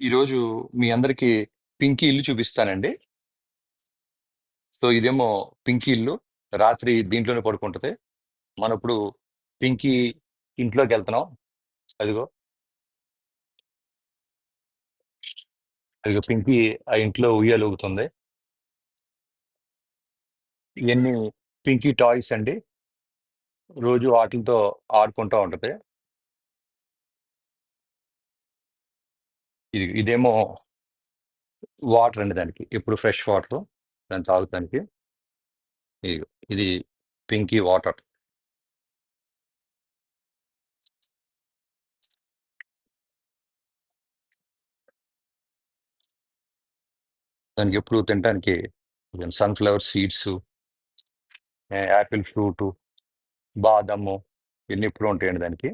ఈరోజు మీ అందరికీ పింకీ ఇల్లు చూపిస్తానండి. సో, ఇదేమో పింకీ ఇల్లు. రాత్రి దీంట్లోనే పడుకుంటది. మనప్పుడు పింకీ ఇంట్లోకి వెళ్తున్నాం అదిగో. అదిగో పింకీ ఆ ఇంట్లో ఉయ్యాలోగుతుంది ఇవన్నీ పింకీ టాయ్స్ అండి. రోజు వాటితో ఆడుకుంటా ఉంటుంది ఇది ఇదేమో వాటర్ అండి దానికి. ఇప్పుడు ఫ్రెష్ వాటర్ దాన్ని తాగుతానికి. ఇది పింకీ వాటర్. దానికి ఎప్పుడు తినడానికి సన్‌ఫ్లవర్ సీడ్స్ యాపిల్ ఫ్రూటు, బాదము ఇయన్నీ ఎప్పుడూ ఉంటాయండి దానికి.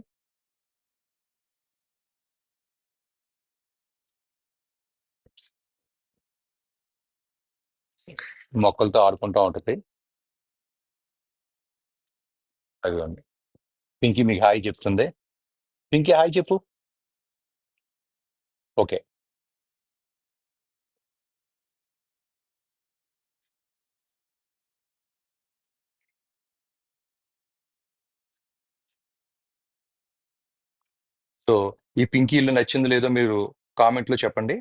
మొక్కలతో ఆడుకుంటూ ఉంటుంది అదిగోండి. పింకీ మీకు హాయ్ చెప్తుంది. పింకీ హాయ్ చెప్పు. ఓకే. సో, ఈ పింకీ ఇల్లు నచ్చింది లేదో మీరు కామెంట్‌లో చెప్పండి.